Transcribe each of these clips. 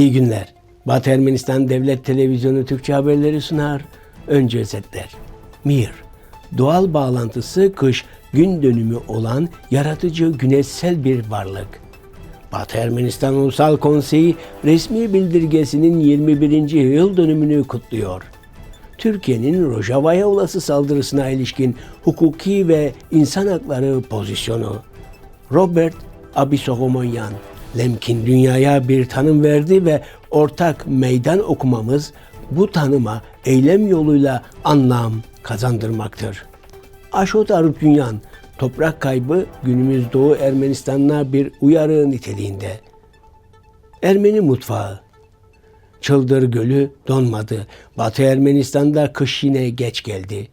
İyi günler. Batı Ermenistan Devlet Televizyonu Türkçe haberleri sunar. Önce özetler. Mir. Doğal bağlantısı kış gün dönümü olan yaratıcı güneşsel bir varlık. Batı Ermenistan Ulusal Konseyi resmi bildirgesinin 21. yıl dönümünü kutluyor. Türkiye'nin Rojava'ya olası saldırısına ilişkin hukuki ve insan hakları pozisyonu. Robert Abisogomonyan, Lemkin dünyaya bir tanım verdi ve ortak meydan okumamız bu tanıma eylem yoluyla anlam kazandırmaktır. Aşot Arupünyan, toprak kaybı günümüz Doğu Ermenistan'ına bir uyarı niteliğinde. Ermeni mutfağı Çıldır Gölü donmadı. Batı Ermenistan'da kış yine geç geldi.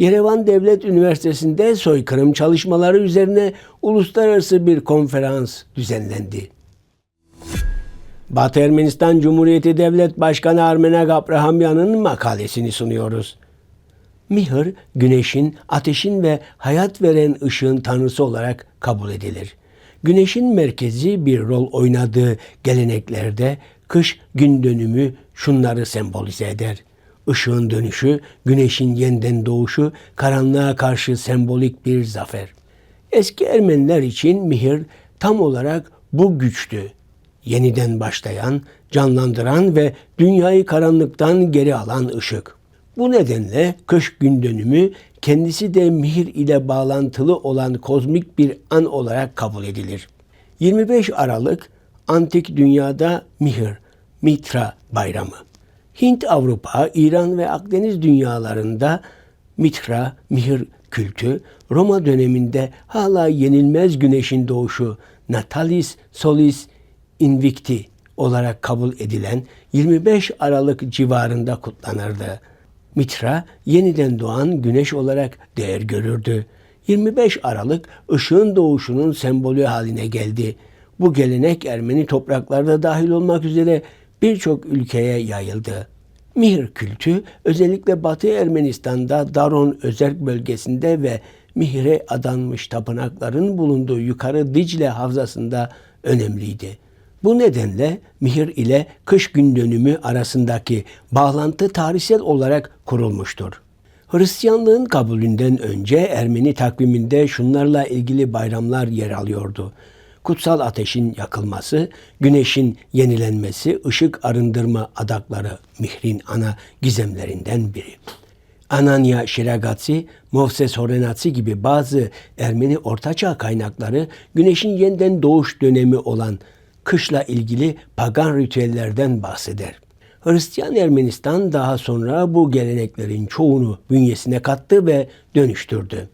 Yerevan Devlet Üniversitesi'nde soykırım çalışmaları üzerine uluslararası bir konferans düzenlendi. Batı Ermenistan Cumhuriyeti Devlet Başkanı Armenak Abrahamyan'ın makalesini sunuyoruz. Mihır, güneşin, ateşin ve hayat veren ışığın tanrısı olarak kabul edilir. Güneşin merkezi bir rol oynadığı geleneklerde kış gün dönümü şunları sembolize eder. Işığın dönüşü, güneşin yeniden doğuşu, karanlığa karşı sembolik bir zafer. Eski Ermeniler için mihir tam olarak bu güçtü. Yeniden başlayan, canlandıran ve dünyayı karanlıktan geri alan ışık. Bu nedenle kış gün dönümü kendisi de mihir ile bağlantılı olan kozmik bir an olarak kabul edilir. 25 Aralık antik dünyada mihir, Mitra bayramı. Hint, Avrupa, İran ve Akdeniz dünyalarında Mitra, mihir kültü Roma döneminde hala yenilmez güneşin doğuşu Natalis Solis Invicti olarak kabul edilen 25 Aralık civarında kutlanırdı. Mitra yeniden doğan güneş olarak değer görürdü. 25 Aralık ışığın doğuşunun sembolü haline geldi. Bu gelenek Ermeni topraklarda dahil olmak üzere birçok ülkeye yayıldı. Mihir kültü özellikle Batı Ermenistan'da Daron özerk bölgesinde ve Mihir'e adanmış tapınakların bulunduğu yukarı Dicle havzasında önemliydi. Bu nedenle Mihir ile kış gün dönümü arasındaki bağlantı tarihsel olarak kurulmuştur. Hristiyanlığın kabulünden önce Ermeni takviminde şunlarla ilgili bayramlar yer alıyordu. Kutsal ateşin yakılması, güneşin yenilenmesi, ışık arındırma adakları Mihrin ana gizemlerinden biri. Ananya Şiragatsi, Movses Horenatsi gibi bazı Ermeni ortaçağ kaynakları güneşin yeniden doğuş dönemi olan kışla ilgili pagan ritüellerden bahseder. Hristiyan Ermenistan daha sonra bu geleneklerin çoğunu bünyesine kattı ve dönüştürdü.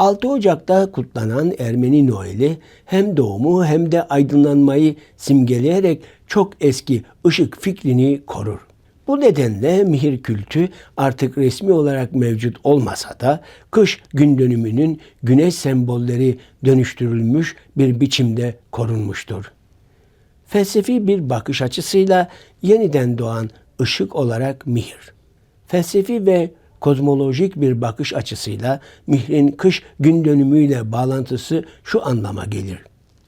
6 Ocak'ta kutlanan Ermeni Noel'i hem doğumu hem de aydınlanmayı simgeleyerek çok eski ışık fikrini korur. Bu nedenle mihir kültü artık resmi olarak mevcut olmasa da kış gün dönümünün güneş sembolleri dönüştürülmüş bir biçimde korunmuştur. Felsefi bir bakış açısıyla yeniden doğan ışık olarak mihir. Felsefi ve kozmolojik bir bakış açısıyla mihrin kış gün dönümüyle bağlantısı şu anlama gelir.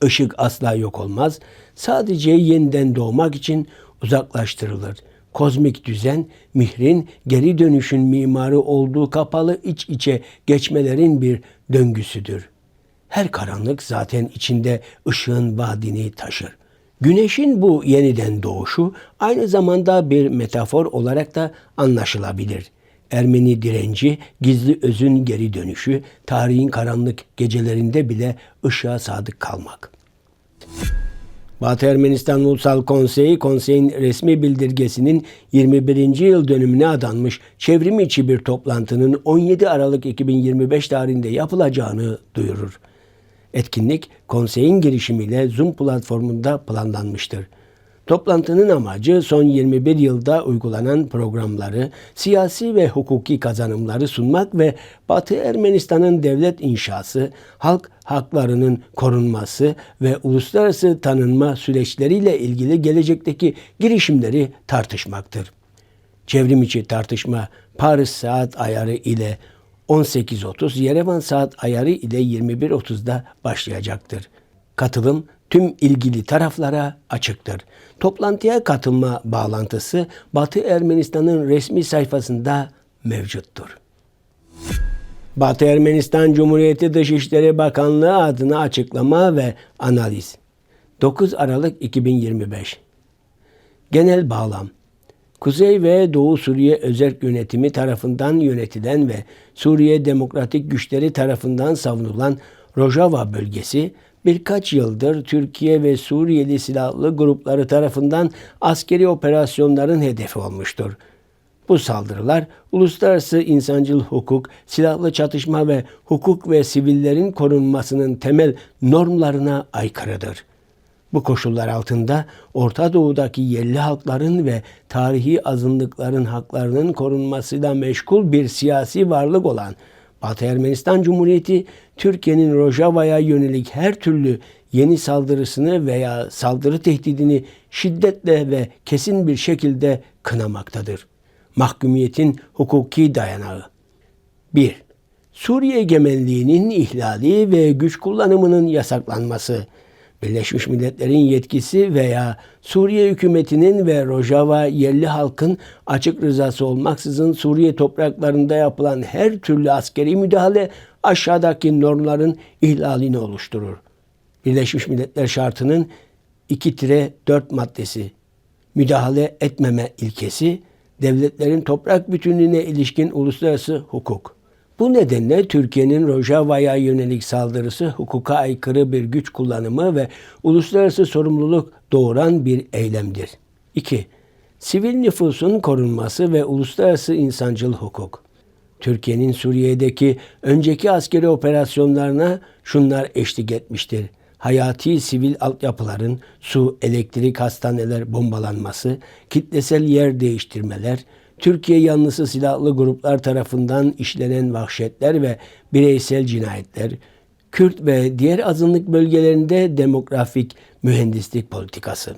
Işık asla yok olmaz, sadece yeniden doğmak için uzaklaştırılır. Kozmik düzen, mihrin geri dönüşün mimarı olduğu kapalı iç içe geçmelerin bir döngüsüdür. Her karanlık zaten içinde ışığın vaadini taşır. Güneşin bu yeniden doğuşu aynı zamanda bir metafor olarak da anlaşılabilir. Ermeni direnci, gizli özün geri dönüşü, tarihin karanlık gecelerinde bile ışığa sadık kalmak. Batı Ermenistan Ulusal Konseyi, konseyin resmi bildirgesinin 21. yıl dönümüne adanmış çevrim içi bir toplantının 17 Aralık 2025 tarihinde yapılacağını duyurur. Etkinlik konseyin girişimiyle Zoom platformunda planlanmıştır. Toplantının amacı son 21 yılda uygulanan programları, siyasi ve hukuki kazanımları sunmak ve Batı Ermenistan'ın devlet inşası, halk haklarının korunması ve uluslararası tanınma süreçleriyle ilgili gelecekteki girişimleri tartışmaktır. Çevrim içi tartışma Paris saat ayarı ile 18.30, Yerevan saat ayarı ile 21.30'da başlayacaktır. Katılım tüm ilgili taraflara açıktır. Toplantıya katılma bağlantısı Batı Ermenistan'ın resmi sayfasında mevcuttur. Batı Ermenistan Cumhuriyeti Dışişleri Bakanlığı adına açıklama ve analiz. 9 Aralık 2025 Genel bağlam Kuzey ve Doğu Suriye Özerk Yönetimi tarafından yönetilen ve Suriye Demokratik Güçleri tarafından savunulan Rojava bölgesi birkaç yıldır Türkiye ve Suriyeli silahlı grupları tarafından askeri operasyonların hedefi olmuştur. Bu saldırılar uluslararası insancıl hukuk, silahlı çatışma ve hukuk ve sivillerin korunmasının temel normlarına aykırıdır. Bu koşullar altında Orta Doğu'daki yerli halkların ve tarihi azınlıkların haklarının korunmasıyla meşgul bir siyasi varlık olan Batı Ermenistan Cumhuriyeti, Türkiye'nin Rojava'ya yönelik her türlü yeni saldırısını veya saldırı tehdidini şiddetle ve kesin bir şekilde kınamaktadır. Mahkumiyetin hukuki dayanağı 1. Suriye egemenliğinin ihlali ve güç kullanımının yasaklanması Birleşmiş Milletler'in yetkisi veya Suriye hükümetinin ve Rojava yerli halkın açık rızası olmaksızın Suriye topraklarında yapılan her türlü askeri müdahale aşağıdaki normların ihlalini oluşturur. Birleşmiş Milletler şartının 2-4 maddesi müdahale etmeme ilkesi devletlerin toprak bütünlüğüne ilişkin uluslararası hukuk. Bu nedenle Türkiye'nin Rojava'ya yönelik saldırısı hukuka aykırı bir güç kullanımı ve uluslararası sorumluluk doğuran bir eylemdir. 2. Sivil nüfusun korunması ve uluslararası insancıl hukuk. Türkiye'nin Suriye'deki önceki askeri operasyonlarına şunlar eşlik etmiştir. Hayati sivil altyapıların su, elektrik, hastaneler bombalanması, kitlesel yer değiştirmeler, Türkiye yanlısı silahlı gruplar tarafından işlenen vahşetler ve bireysel cinayetler, Kürt ve diğer azınlık bölgelerinde demografik mühendislik politikası.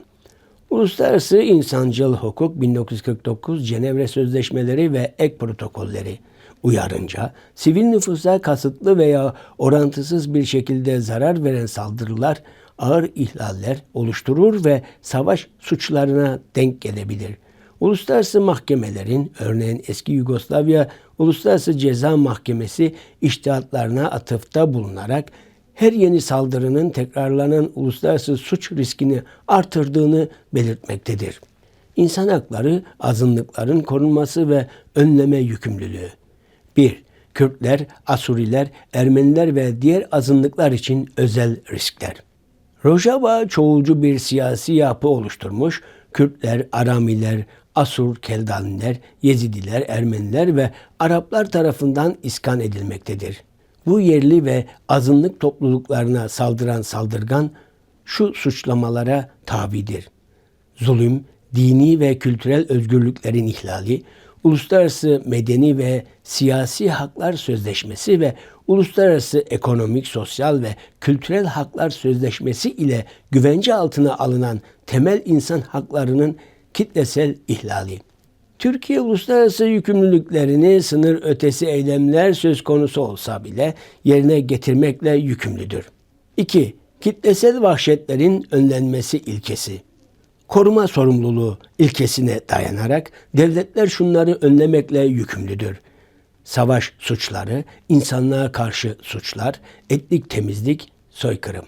Uluslararası İnsancıl Hukuk 1949 Cenevre Sözleşmeleri ve ek protokolleri uyarınca sivil nüfusa kasıtlı veya orantısız bir şekilde zarar veren saldırılar ağır ihlaller oluşturur ve savaş suçlarına denk gelebilir. Uluslararası mahkemelerin örneğin eski Yugoslavya Uluslararası Ceza Mahkemesi iştihatlarına atıfta bulunarak her yeni saldırının tekrarlanan uluslararası suç riskini artırdığını belirtmektedir. İnsan hakları, azınlıkların korunması ve önleme yükümlülüğü. 1. Kürtler, Asuriler, Ermeniler ve diğer azınlıklar için özel riskler. Rojava çoğulcu bir siyasi yapı oluşturmuş, Kürtler, Aramiler, Asur, Keldaniler, Yezidiler, Ermeniler ve Araplar tarafından iskan edilmektedir. Bu yerli ve azınlık topluluklarına saldıran saldırgan şu suçlamalara tabidir. Zulüm, dini ve kültürel özgürlüklerin ihlali, uluslararası medeni ve siyasi haklar sözleşmesi ve uluslararası ekonomik, sosyal ve kültürel haklar sözleşmesi ile güvence altına alınan temel insan haklarının kitlesel ihlali. Türkiye uluslararası yükümlülüklerini sınır ötesi eylemler söz konusu olsa bile yerine getirmekle yükümlüdür. 2. Kitlesel vahşetlerin önlenmesi ilkesi. Koruma sorumluluğu ilkesine dayanarak devletler şunları önlemekle yükümlüdür. Savaş suçları, insanlığa karşı suçlar, etnik temizlik, soykırım.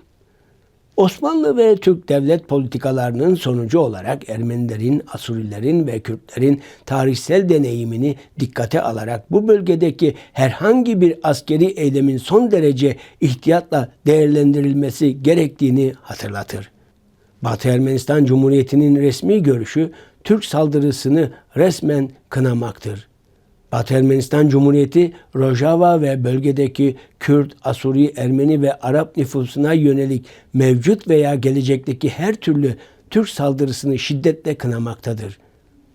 Osmanlı ve Türk devlet politikalarının sonucu olarak Ermenilerin, Asurilerin ve Kürtlerin tarihsel deneyimini dikkate alarak bu bölgedeki herhangi bir askeri eylemin son derece ihtiyatla değerlendirilmesi gerektiğini hatırlatır. Batı Ermenistan Cumhuriyeti'nin resmi görüşü Türk saldırısını resmen kınamaktır. Batı Ermenistan Cumhuriyeti, Rojava ve bölgedeki Kürt, Asuri, Ermeni ve Arap nüfusuna yönelik mevcut veya gelecekteki her türlü Türk saldırısını şiddetle kınamaktadır.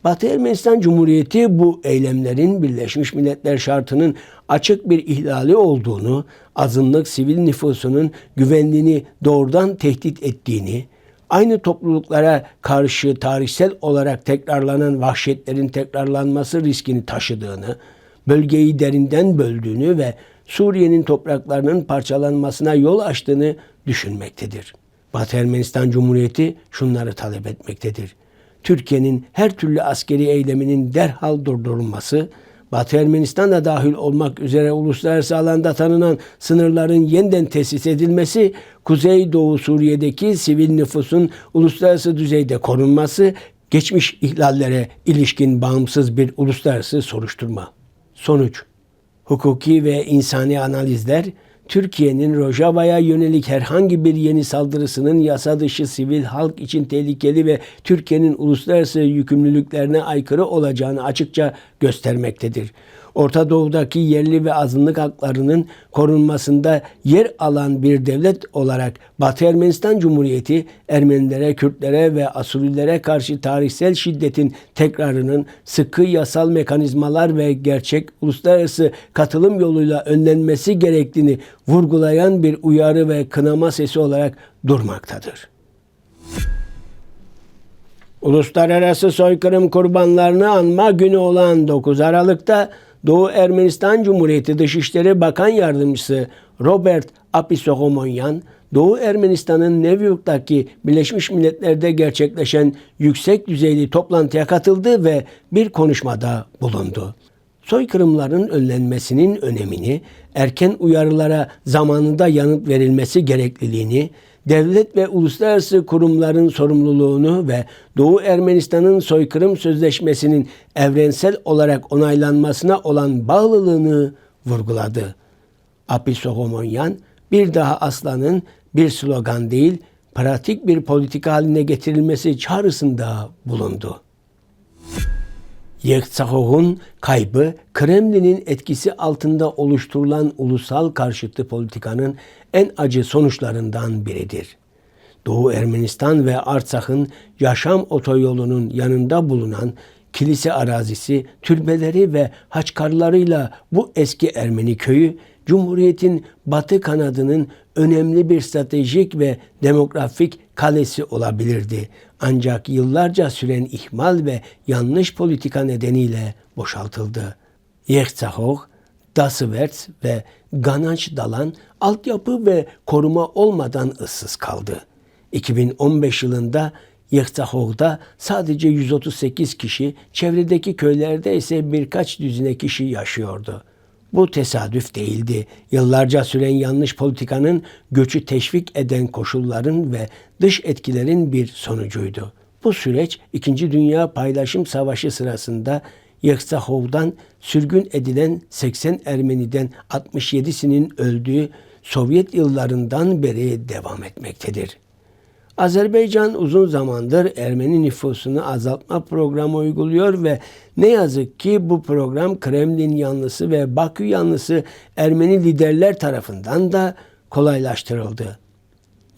Batı Ermenistan Cumhuriyeti bu eylemlerin Birleşmiş Milletler şartının açık bir ihlali olduğunu, azınlık sivil nüfusunun güvenliğini doğrudan tehdit ettiğini, aynı topluluklara karşı tarihsel olarak tekrarlanan vahşetlerin tekrarlanması riskini taşıdığını, bölgeyi derinden böldüğünü ve Suriye'nin topraklarının parçalanmasına yol açtığını düşünmektedir. Batı Ermenistan Cumhuriyeti şunları talep etmektedir. Türkiye'nin her türlü askeri eyleminin derhal durdurulması, Batı Ermenistan da dahil olmak üzere uluslararası alanda tanınan sınırların yeniden tesis edilmesi, Kuzey-Doğu Suriye'deki sivil nüfusun uluslararası düzeyde korunması, geçmiş ihlallere ilişkin bağımsız bir uluslararası soruşturma. Sonuç Hukuki ve insani analizler Türkiye'nin Rojava'ya yönelik herhangi bir yeni saldırısının yasa dışı sivil halk için tehlikeli ve Türkiye'nin uluslararası yükümlülüklerine aykırı olacağını açıkça göstermektedir. Orta Doğu'daki yerli ve azınlık haklarının korunmasında yer alan bir devlet olarak Batı Ermenistan Cumhuriyeti Ermenilere, Kürtlere ve Asurilere karşı tarihsel şiddetin tekrarının sıkı yasal mekanizmalar ve gerçek uluslararası katılım yoluyla önlenmesi gerektiğini vurgulayan bir uyarı ve kınama sesi olarak durmaktadır. Uluslararası soykırım kurbanlarını anma günü olan 9 Aralık'ta Doğu Ermenistan Cumhuriyeti Dışişleri Bakan Yardımcısı Robert Apisogomonyan, Doğu Ermenistan'ın New York'taki Birleşmiş Milletler'de gerçekleşen yüksek düzeyli toplantıya katıldı ve bir konuşmada bulundu. Soykırımların önlenmesinin önemini, erken uyarılara zamanında yanıt verilmesi gerekliliğini, devlet ve uluslararası kurumların sorumluluğunu ve Doğu Ermenistan'ın soykırım sözleşmesinin evrensel olarak onaylanmasına olan bağlılığını vurguladı. Apisogomonyan bir daha aslanın bir slogan değil, pratik bir politika haline getirilmesi çağrısında bulundu. Yeksahov'un kaybı Kremlin'in etkisi altında oluşturulan ulusal karşıtı politikanın en acı sonuçlarından biridir. Doğu Ermenistan ve Artsak'ın yaşam otoyolunun yanında bulunan kilise arazisi, türbeleri ve haçkarlarıyla bu eski Ermeni köyü Cumhuriyet'in batı kanadının önemli bir stratejik ve demografik kalesi olabilirdi. Ancak yıllarca süren ihmal ve yanlış politika nedeniyle boşaltıldı. Yerzahov, Dasıvert ve Gananç Dalan altyapı ve koruma olmadan ıssız kaldı. 2015 yılında Yektahov'da sadece 138 kişi, çevredeki köylerde ise birkaç düzine kişi yaşıyordu. Bu tesadüf değildi. Yıllarca süren yanlış politikanın göçü teşvik eden koşulların ve dış etkilerin bir sonucuydu. Bu süreç 2. Dünya Paylaşım Savaşı sırasında Yeksahov'dan sürgün edilen 80 Ermeniden 67'sinin öldüğü Sovyet yıllarından beri devam etmektedir. Azerbaycan uzun zamandır Ermeni nüfusunu azaltma programı uyguluyor ve ne yazık ki bu program Kremlin yanlısı ve Bakü yanlısı Ermeni liderler tarafından da kolaylaştırıldı.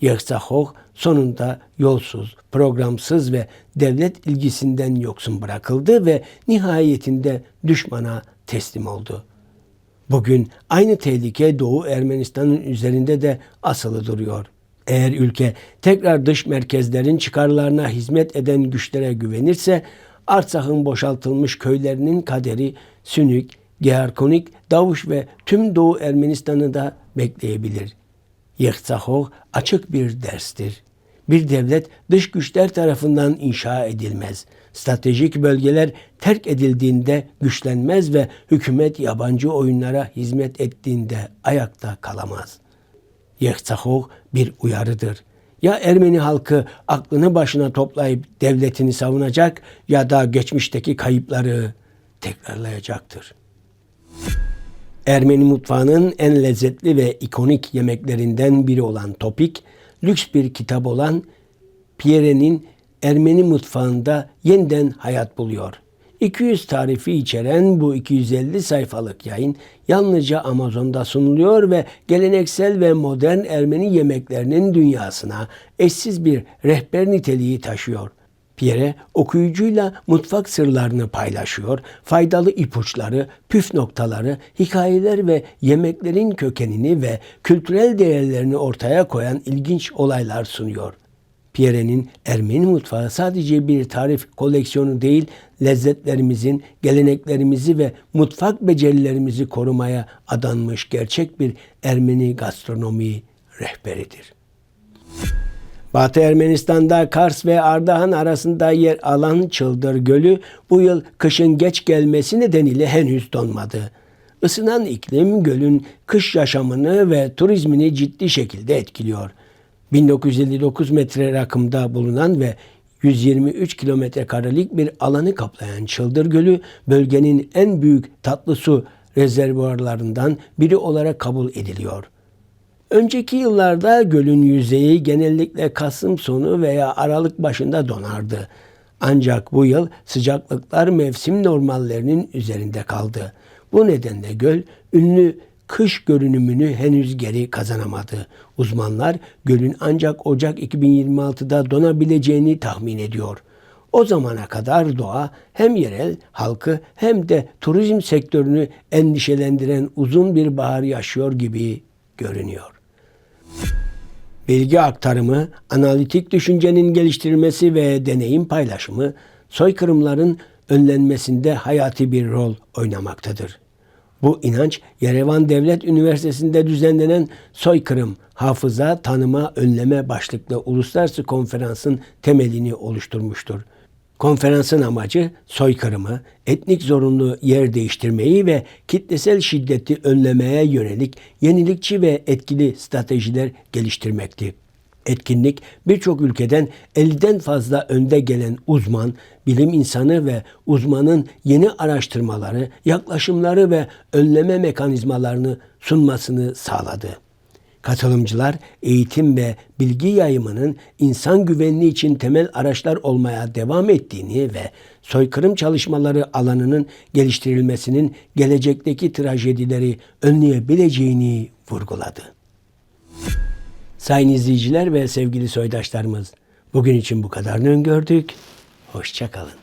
Yersahov sonunda yolsuz, programsız ve devlet ilgisinden yoksun bırakıldı ve nihayetinde düşmana teslim oldu. Bugün aynı tehlike Doğu Ermenistan'ın üzerinde de asılı duruyor. Eğer ülke tekrar dış merkezlerin çıkarlarına hizmet eden güçlere güvenirse Artsak'ın boşaltılmış köylerinin kaderi Sünük, Geharkonik, Davuş ve tüm Doğu Ermenistan'ı da bekleyebilir. Yektsahov açık bir derstir. Bir devlet dış güçler tarafından inşa edilmez. Stratejik bölgeler terk edildiğinde güçlenmez ve hükümet yabancı oyunlara hizmet ettiğinde ayakta kalamaz. Yektsahov bir uyarıdır. Ya Ermeni halkı aklını başına toplayıp devletini savunacak ya da geçmişteki kayıpları tekrarlayacaktır. Ermeni mutfağının en lezzetli ve ikonik yemeklerinden biri olan topik, lüks bir kitap olan Pierre'nin Ermeni mutfağında yeniden hayat buluyor. 200 tarifi içeren bu 250 sayfalık yayın yalnızca Amazon'da sunuluyor ve geleneksel ve modern Ermeni yemeklerinin dünyasına eşsiz bir rehber niteliği taşıyor. Pierre okuyucuyla mutfak sırlarını paylaşıyor, faydalı ipuçları, püf noktaları, hikayeler ve yemeklerin kökenini ve kültürel değerlerini ortaya koyan ilginç olaylar sunuyor. Pierre'nin Ermeni mutfağı sadece bir tarif koleksiyonu değil, lezzetlerimizin, geleneklerimizi ve mutfak becerilerimizi korumaya adanmış gerçek bir Ermeni gastronomi rehberidir. Batı Ermenistan'da Kars ve Ardahan arasında yer alan Çıldır Gölü bu yıl kışın geç gelmesi nedeniyle henüz donmadı. Isınan iklim gölün kış yaşamını ve turizmini ciddi şekilde etkiliyor. 1959 metre rakımda bulunan ve 123 kilometre karelik bir alanı kaplayan Çıldır Gölü bölgenin en büyük tatlı su rezervuarlarından biri olarak kabul ediliyor. Önceki yıllarda gölün yüzeyi genellikle Kasım sonu veya Aralık başında donardı. Ancak bu yıl sıcaklıklar mevsim normallerinin üzerinde kaldı. Bu nedenle göl ünlü kış görünümünü henüz geri kazanamadı. Uzmanlar gölün ancak Ocak 2026'da donabileceğini tahmin ediyor. O zamana kadar doğa hem yerel halkı hem de turizm sektörünü endişelendiren uzun bir bahar yaşıyor gibi görünüyor. Bilgi aktarımı, analitik düşüncenin geliştirilmesi ve deneyim paylaşımı soykırımların önlenmesinde hayati bir rol oynamaktadır. Bu inanç Yerevan Devlet Üniversitesi'nde düzenlenen Soykırım, Hafıza, Tanıma, Önleme başlıklı uluslararası konferansın temelini oluşturmuştur. Konferansın amacı soykırımı, etnik zorunlu yer değiştirmeyi ve kitlesel şiddeti önlemeye yönelik yenilikçi ve etkili stratejiler geliştirmekti. Etkinlik birçok ülkeden 50'den fazla önde gelen uzman, bilim insanı ve uzmanın yeni araştırmaları, yaklaşımları ve önleme mekanizmalarını sunmasını sağladı. Katılımcılar eğitim ve bilgi yayımının insan güvenliği için temel araçlar olmaya devam ettiğini ve soykırım çalışmaları alanının geliştirilmesinin gelecekteki trajedileri önleyebileceğini vurguladı. Sayın izleyiciler ve sevgili soydaşlarımız, bugün için bu kadarını öngördük. Hoşçakalın.